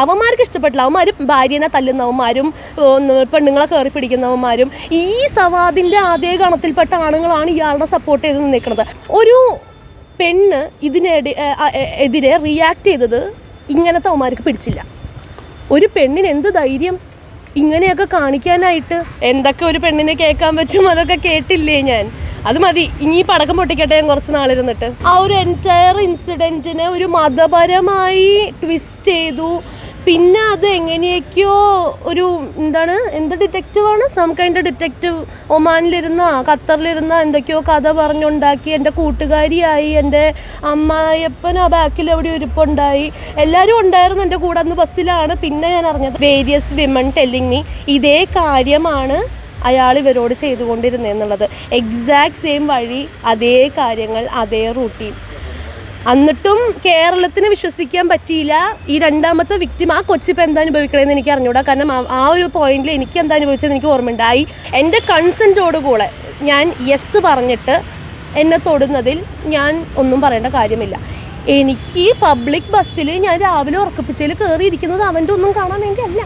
അവന്മാർക്ക് ഇഷ്ടപ്പെട്ടില്ല. അവന്മാരും ഭാര്യനെ തല്ലുന്നവന്മാരും പെണ്ണുങ്ങളെ കയറി പിടിക്കുന്നവന്മാരും ഈ സവാദിന്റെ ആദ്യ ഗണത്തിൽപ്പെട്ട ആണുങ്ങളാണ് ഇയാളുടെ സപ്പോർട്ട് ചെയ്ത് നിൽക്കുന്നത് ഒരു പെണ്ണ് ഇതിനെടെ എതിരെ റിയാക്ട് ചെയ്തത് ഇങ്ങനത്തെ അവന്മാർക്ക് പിടിച്ചില്ല. ഒരു പെണ്ണിന് എന്ത് ധൈര്യം? ഇങ്ങനെയൊക്കെ കാണിക്കാനായിട്ട് എന്തൊക്കെ ഒരു പെണ്ണിനെ കേൾക്കാൻ പറ്റും? അതൊക്കെ കേട്ടില്ലേ ഞാൻ? അത് മതി. ഇനി ഈ പടക്കം പൊട്ടിക്കട്ടെ ഞാൻ കുറച്ച് നാളിരുന്നിട്ട് ആ ഒരു എന്റയർ ഇൻസിഡന്റിനെ ഒരു മതപരമായി ട്വിസ്റ്റ് ചെയ്തു. പിന്നെ അത് എങ്ങനെയൊക്കെയോ ഒരു എന്താണ് എന്ത് ഡിറ്റക്റ്റീവാണ് സം കൈൻഡ് ഡിറ്റക്റ്റീവ് ഒമാനിലിരുന്ന ഖത്തറിലിരുന്ന എന്തൊക്കെയോ കഥ പറഞ്ഞുണ്ടാക്കി എന്റെ കൂട്ടുകാരിയായി എന്റെ അമ്മായപ്പൻ ആ ബാക്കിൽ എവിടെ ഇരിപ്പുണ്ടായി. എല്ലാവരും ഉണ്ടായിരുന്നു എന്റെ കൂടെ അന്ന് ബസ്സിലാണ് പിന്നെ ഞാൻ അറിഞ്ഞത് വേരിയസ് വിമൺ ടെല്ലിങ് മീ ഇതേ കാര്യമാണ്. അയാൾ ഇവരോട് ചെയ്തുകൊണ്ടിരുന്നതെന്നുള്ളത് എക്സാക്ട് സെയിം വഴി അതേ കാര്യങ്ങൾ അതേ റൂട്ടീൻ എന്നിട്ടും കേരളത്തിന് വിശ്വസിക്കാൻ പറ്റിയില്ല ഈ രണ്ടാമത്തെ വിക്ടിം ആ കൊച്ചിപ്പോൾ എന്താ അനുഭവിക്കണമെന്ന് എനിക്ക് അറിഞ്ഞൂടാ. കാരണം ആ- ഒരു പോയിന്റിൽ എനിക്ക് എന്താ അനുഭവിച്ചത് എനിക്ക് ഓർമ്മയുണ്ടായി. എന്റെ കൺസെന്റോടുകൂടെ ഞാൻ യെസ് പറഞ്ഞിട്ട് എന്നെ തൊടുന്നതിൽ ഞാൻ ഒന്നും പറയേണ്ട കാര്യമില്ല. എനിക്ക് പബ്ലിക് ബസ്സിൽ ഞാൻ രാവിലെ ഉറക്കപ്പിച്ചതിൽ കയറിയിരിക്കുന്നത് അവന്റെ ഒന്നും കാണാൻ വേണ്ടിയല്ല.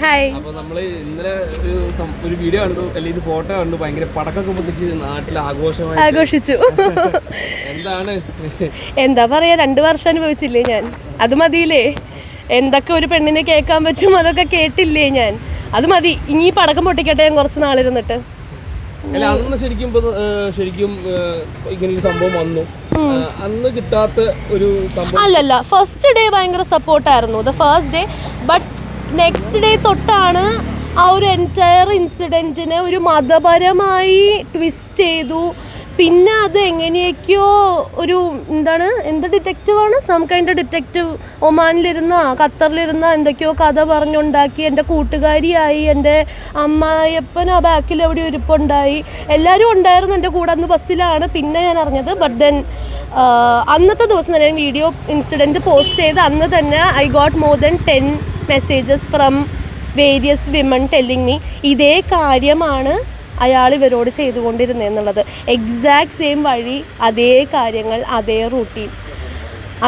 ഹായ് അപ്പൊ നമ്മൾ ഇന്നലെ ഒരു ഒരു വീഡിയോ കണ്ടു. അല്ലെങ്കിൽ ഫോട്ടോ കണ്ടു. ഭയങ്കര പടക്കൊക്കെ പൊട്ടിച്ച് നാട്ടിൽ ആഘോഷമായി ആഘോഷിച്ചു. എന്താണ്? എന്താ പറയാ രണ്ടു വർഷം അനുഭവിച്ചില്ലേ ഞാൻ. അത് മതിയില്ലേ? എന്തൊക്കെ ഒരു പെണ്ണിനെ കേൾക്കാൻ പറ്റും അതൊക്കെ കേട്ടില്ലേ ഞാൻ. അത് മതി. ഇനി ഈ പടക്കം പൊട്ടിക്കട്ടെ ഞാൻ കുറച്ച് നാളിരുന്നിട്ട്. അല്ല അന്ന് ശരിക്കും ശരിക്കും ഇങ്ങനെ ഒരു സംഭവം വന്നു. അന്ന് കിട്ടാത്ത ഒരു അല്ലല്ല ഫസ്റ്റ് ഡേ ഭയങ്കര സപ്പോർട്ടായിരുന്നു the first day but next day തൊട്ടാണ് ആ ഒരു എന്റയർ ഇൻസിഡന്റിനെ ഒരു മതപരമായി ട്വിസ്റ്റ് ചെയ്തു. പിന്നെ അത് എങ്ങനെയൊക്കെയോ ഒരു എന്താണ് എന്ത് ഡിറ്റക്റ്റീവാണ് സം കൈൻഡ് ഡിറ്റക്റ്റീവ് ഒമാനിലിരുന്ന ഖത്തറിലിരുന്ന എന്തൊക്കെയോ കഥ പറഞ്ഞുണ്ടാക്കി എന്റെ കൂട്ടുകാരിയായി എന്റെ അമ്മായപ്പൻ ആ ബാക്കിൽ എവിടെ ഇരിപ്പുണ്ടായി. എല്ലാവരും ഉണ്ടായിരുന്നു എന്റെ കൂടെ അന്ന് ബസ്സിലാണ് പിന്നെ ഞാൻ അറിഞ്ഞത്. ബട്ട് ദെൻ അന്നത്തെ ദിവസം തന്നെ വീഡിയോ ഇൻസിഡന്റ് പോസ്റ്റ് ചെയ്ത് അന്ന് തന്നെ I got more than ten messages from various women telling me ഇതേ കാര്യമാണ് അയാൾ ഇവരോട് ചെയ്തുകൊണ്ടിരുന്നതെന്നുള്ളത് എക്സാക്ട് സെയിം വഴി അതേ കാര്യങ്ങൾ അതേ റൂട്ടീൻ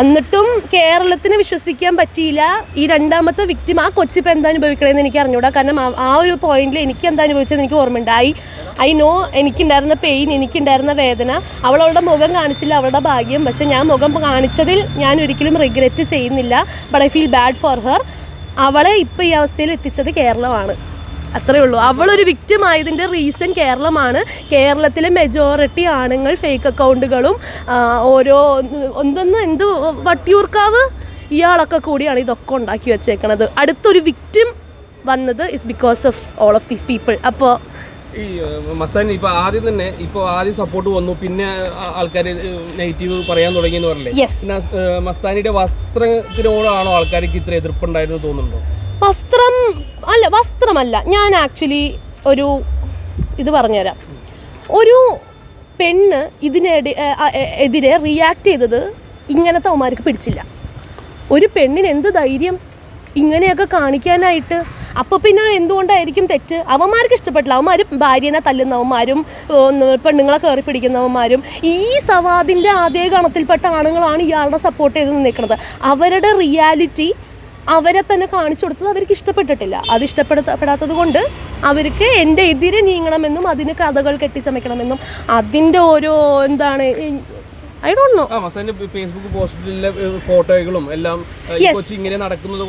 എന്നിട്ടും കേരളത്തിന് വിശ്വസിക്കാൻ പറ്റിയില്ല ഈ രണ്ടാമത്തെ വിക്ടിം ആ കൊച്ചിപ്പോൾ എന്താ അനുഭവിക്കണമെന്ന് എനിക്ക് അറിഞ്ഞൂടാ. കാരണം ആ- ഒരു പോയിന്റിൽ എനിക്ക് എന്താ അനുഭവിച്ചത് എനിക്ക് ഓർമ്മയുണ്ടായി ഐ നോ എനിക്കുണ്ടായിരുന്ന പെയിൻ എനിക്കുണ്ടായിരുന്ന വേദന. അവൾ അവളുടെ മുഖം കാണിച്ചില്ല അവളുടെ ഭാഗ്യം. പക്ഷെ ഞാൻ മുഖം കാണിച്ചതിൽ ഞാൻ ഒരിക്കലും റിഗ്രറ്റ് ചെയ്യുന്നില്ല. But I feel bad for her അവളെ ഇപ്പോൾ ഈ അവസ്ഥയിൽ എത്തിച്ചത് കേരളമാണ്. അത്രേ ഉള്ളൂ. അവളൊരു വിക്റ്റിം ആയതിന്റെ റീസൺ കേരളമാണ്. കേരളത്തിലെ മെജോറിറ്റി ആണുങ്ങൾ ഫേക്ക് അക്കൗണ്ടുകളും ഓരോ എന്തെന്ന് എന്ത് വട്ടിയൂർക്കാവ് ഇയാളൊക്കെ കൂടിയാണ് ഇതൊക്കെ ഉണ്ടാക്കി വെച്ചേക്കണത്. അടുത്തൊരു വിക്റ്റിം വന്നത് is because of all of these people അപ്പോൾ ഈ മസാൻ ഇപ്പൊ ആദ്യം തന്നെ ഇപ്പൊ ആദ്യം സപ്പോർട്ട് വന്നു. പിന്നെ ആൾക്കാർ നെഗറ്റീവ് പറയാൻ തുടങ്ങി എന്ന് പറഞ്ഞില്ലേ മസ്താനിയുടെ വസ്ത്രത്തിനോടാണോ ആൾക്കാർക്ക് ഇത്ര എതിർപ്പുണ്ടായിരുന്നു തോന്നുന്നുണ്ടോ? വസ്ത്രം അല്ല വസ്ത്രമല്ല. ഞാൻ ആക്ച്വലി ഒരു ഇത് പറഞ്ഞുതരാം. ഒരു പെണ്ണ് എ- എതിരെ റിയാക്ട് ചെയ്തത് ഇങ്ങനത്തെ അവന്മാർക്ക് പിടിച്ചില്ല. ഒരു പെണ്ണിന് എന്ത് ധൈര്യം ഇങ്ങനെയൊക്കെ കാണിക്കാനായിട്ട്. അപ്പോൾ പിന്നെ എന്തുകൊണ്ടായിരിക്കും തെറ്റ്? അവന്മാർക്ക് ഇഷ്ടപ്പെട്ടില്ല. അവന്മാർ ഭാര്യനെ തല്ലുന്നവന്മാരും പെണ്ണുങ്ങളെ കയറി പിടിക്കുന്നവന്മാരും ഈ സവാദിന്റെ അതേ ഗണത്തിൽപ്പെട്ട ആണുങ്ങളാണ് ഇയാളുടെ സപ്പോർട്ട് ചെയ്ത് നിൽക്കുന്നത് അവരുടെ റിയാലിറ്റി അവരെ തന്നെ കാണിച്ചു കൊടുത്തത് അവർക്ക് ഇഷ്ടപ്പെട്ടിട്ടില്ല. അത് ഇഷ്ടപ്പെടുത്തപ്പെടാത്തത് കൊണ്ട് അവർക്ക് എന്റെ എതിരെ നീങ്ങണമെന്നും അതിന് കഥകൾ കെട്ടിച്ചമയ്ക്കണമെന്നും അതിന്റെ ഓരോ എന്താണ് ഐ ഡോണ്ട് നോ ഫേസ്ബുക്ക് പോസ്റ്റിലെ ഫോട്ടോകളും എല്ലാം ഇങ്ങനെ നടക്കുന്നത്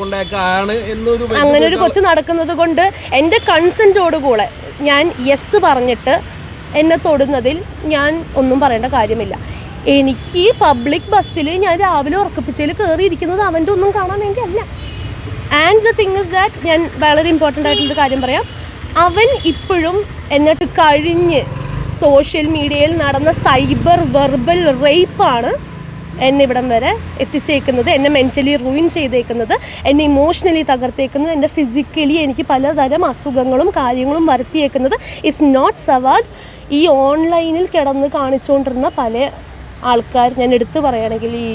എന്നൊരു അങ്ങനെ ഒരു കൊച്ചു നടക്കുന്നത് കൊണ്ട് എന്റെ കൺസെന്റോടുകൂടെ ഞാൻ യെസ് പറഞ്ഞിട്ട് എന്നെ തൊടുന്നതിൽ ഞാൻ ഒന്നും പറയേണ്ട കാര്യമില്ല. എനിക്ക് പബ്ലിക് ബസ്സിൽ ഞാൻ രാവിലെ ഉറക്കപ്പിച്ചതിൽ കയറിയിരിക്കുന്നത് അവന്റെ ഒന്നും കാണാൻ വേണ്ടിയല്ല and the thing is that ഞാൻ വളരെ ഇമ്പോർട്ടന്റ് ആയിട്ടുള്ളൊരു കാര്യം പറയാം. അവൻ ഇപ്പോഴും എന്നിട്ട് കഴിഞ്ഞ് സോഷ്യൽ മീഡിയയിൽ നടന്ന സൈബർ വെർബൽ റേപ്പാണ് എന്നെ ഇവിടം വരെ എത്തിച്ചേക്കുന്നത്. എന്നെ മെന്റലി റൂയിൻ ചെയ്തേക്കുന്നത്. എന്നെ ഇമോഷണലി തകർത്തേക്കുന്നത്. എന്റെ ഫിസിക്കലി എനിക്ക് പലതരം അസുഖങ്ങളും കാര്യങ്ങളും വരുത്തിയേക്കുന്നത്. ഇറ്റ്സ് നോട്ട് സവാദ് ഈ ഓൺലൈനിൽ കിടന്ന് കാണിച്ചുകൊണ്ടിരുന്ന പല ആൾക്കാർ ഞാൻ എടുത്തു പറയുകയാണെങ്കിൽ ഈ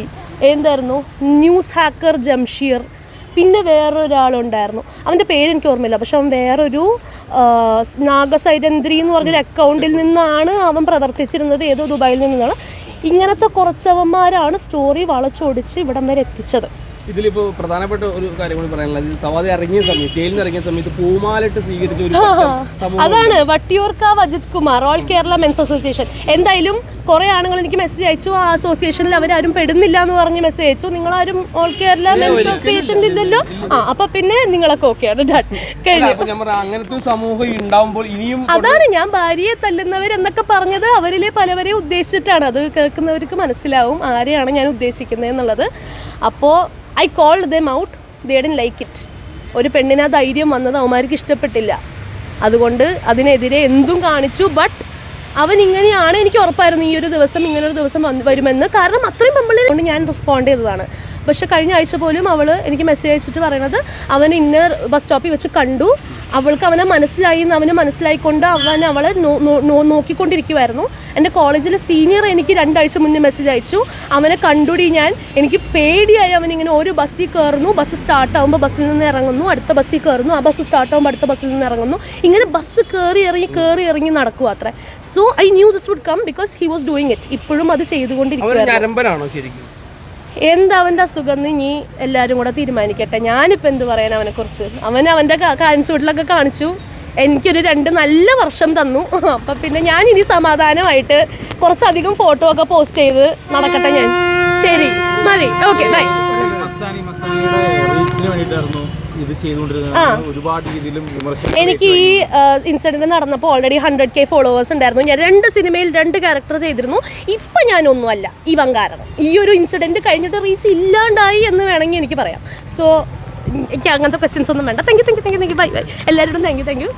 എന്തായിരുന്നു? ന്യൂസ് ഹാക്കർ ജംഷീർ പിന്നെ വേറൊരാളുണ്ടായിരുന്നു. അവന്റെ പേര് എനിക്ക് ഓർമ്മയില്ല. പക്ഷെ അവൻ വേറൊരു ആ, നാഗസൈരന്ധ്രി എന്ന് പറഞ്ഞൊരു അക്കൗണ്ടിൽ നിന്നാണ് അവൻ പ്രവർത്തിച്ചിരുന്നത്. ഏതോ ദുബായിൽ നിന്നാണ്. ഇങ്ങനത്തെ കുറച്ചവന്മാരാണ് സ്റ്റോറി വളച്ചൊടിച്ച് ഇവിടം വരെ എത്തിച്ചത്. ഇതിലിപ്പോ പ്രധാനപ്പെട്ട ഒരു കാര്യം കൂടി പറയാനുള്ളത് സവാദി ഇറങ്ങിയ സമയത്ത് ജയിലിൽ ഇറങ്ങിയ സമയത്ത് പൂമാലിട്ട് സ്വീകരിച്ച ഒരു അതാണ് Vattiyoorkavu Ajith Kumar all Kerala men's association. എന്തായാലും കുറെ ആണുങ്ങൾ എനിക്ക് മെസ്സേജ് അയച്ചു. ആ അസോസിയേഷനിൽ അവരാരും പെടുന്നില്ല എന്ന് പറഞ്ഞ് മെസ്സേജ് അയച്ചു. നിങ്ങളാരും ഓൾ കേരള മെൻസ് അസോസിയേഷനിൽ ഇല്ലല്ലോ? ആ അപ്പൊ പിന്നെ നിങ്ങളൊക്കെ ഓക്കെയാണ് പറയാം അങ്ങനത്തെ സമൂഹം ഉണ്ടാവുമ്പോൾ ഇനിയും അതാണ് ഞാൻ ഭാര്യയെ തല്ലുന്നവർ എന്നൊക്കെ പറഞ്ഞത് അവരിലെ പലവരെ ഉദ്ദേശിച്ചിട്ടാണ്. അത് കേൾക്കുന്നവർക്ക് മനസ്സിലാവും ആരെയാണ് ഞാൻ ഉദ്ദേശിക്കുന്നത് എന്നുള്ളത്. അപ്പോൾ I call them out ദേഡൻ like it ഒരു പെണ്ണിന് ആ ധൈര്യം വന്നത് അവന്മാർക്ക് ഇഷ്ടപ്പെട്ടില്ല. അതുകൊണ്ട് അതിനെതിരെ എന്തും കാണിച്ചു ബട്ട് അവൻ ഇങ്ങനെയാണ് എനിക്ക് ഉറപ്പായിരുന്നു ഈ ഒരു ദിവസം ഇങ്ങനൊരു ദിവസം വരുമെന്ന്. കാരണം അത്രയും നമ്മൾ കൊണ്ട് ഞാൻ റെസ്പോണ്ട് ചെയ്തതാണ്. പക്ഷെ കഴിഞ്ഞ ആഴ്ച പോലും അവൾ എനിക്ക് മെസ്സേജ് അയച്ചിട്ട് പറയണത് അവൻ ഇന്നർ ബസ് സ്റ്റോപ്പിൽ വെച്ച് കണ്ടു. അവൾക്ക് അവനെ മനസ്സിലായി എന്ന് അവന് മനസ്സിലായിക്കൊണ്ട് അവൻ അവളെ നോക്കിക്കൊണ്ടിരിക്കുമായിരുന്നു എന്റെ കോളേജിലെ സീനിയർ എനിക്ക് രണ്ടാഴ്ച മുന്നേ മെസ്സേജ് അയച്ചു. അവനെ കണ്ടുടി ഞാൻ. എനിക്ക് പേടിയായി അവൻ ഇങ്ങനെ ഒരു ബസ്സിൽ കയറുന്നു. ബസ് സ്റ്റാർട്ട് ആകുമ്പോൾ ബസ്സിൽ നിന്ന് ഇറങ്ങുന്നു. അടുത്ത ബസ്സിൽ കയറുന്നു. ആ ബസ് സ്റ്റാർട്ട് ആകുമ്പോൾ അടുത്ത ബസ്സിൽ നിന്ന് ഇറങ്ങുന്നു. ഇങ്ങനെ ബസ് കയറി ഇറങ്ങി കയറി ഇറങ്ങി നടക്കുക അത്ര. So I knew this would come because he was doing it ഇപ്പോഴും അത് അവൻ ചെയ്തുകൊണ്ടിരിക്കുകയായിരുന്നു ഞരമ്പനാണോ എന്താ അവന്റെ അസുഖം എന്ന് ഇനി എല്ലാവരും കൂടെ തീരുമാനിക്കട്ടെ. ഞാനിപ്പോൾ എന്ത് പറയാൻ അവനെക്കുറിച്ച് അവൻ അവന്റെ കാൻസൂട്ടിലൊക്കെ കാണിച്ചു. എനിക്കൊരു രണ്ട് നല്ല വർഷം തന്നു. അപ്പം പിന്നെ ഞാൻ ഇനി സമാധാനമായിട്ട് കുറച്ചധികം ഫോട്ടോ ഒക്കെ പോസ്റ്റ് ചെയ്ത് നടക്കട്ടെ ഞാൻ. ശരി മതി. ഓക്കെ ബൈ ഇത് ചെയ്തുകൊണ്ടിരുന്നത് ഒരുപാട് രീതിയിലും എനിക്ക് ഈ ഇൻസിഡന്റ് നടന്നപ്പോൾ ഓൾറെഡി ഹൺഡ്രഡ് കെ ഫോളോവേഴ്സ് ഉണ്ടായിരുന്നു. ഞാൻ രണ്ട് സിനിമയിൽ രണ്ട് ക്യാരക്ടർ ചെയ്തിരുന്നു. ഇപ്പം ഞാനൊന്നുമല്ല. ഇവൻ കാരണം. ഈ ഒരു ഇൻസിഡന്റ് കഴിഞ്ഞിട്ട് റീച്ച് ഇല്ലാണ്ടായി എന്ന് വേണമെങ്കിൽ എനിക്ക് പറയാം. സോ എനിക്ക് അങ്ങനത്തെ ക്വസ്റ്റ്യൻസ് ഒന്നും വേണ്ട. Thank you thank you thank you thank you bye bye എല്ലാവരോടും താങ്ക് യു താങ്ക് യു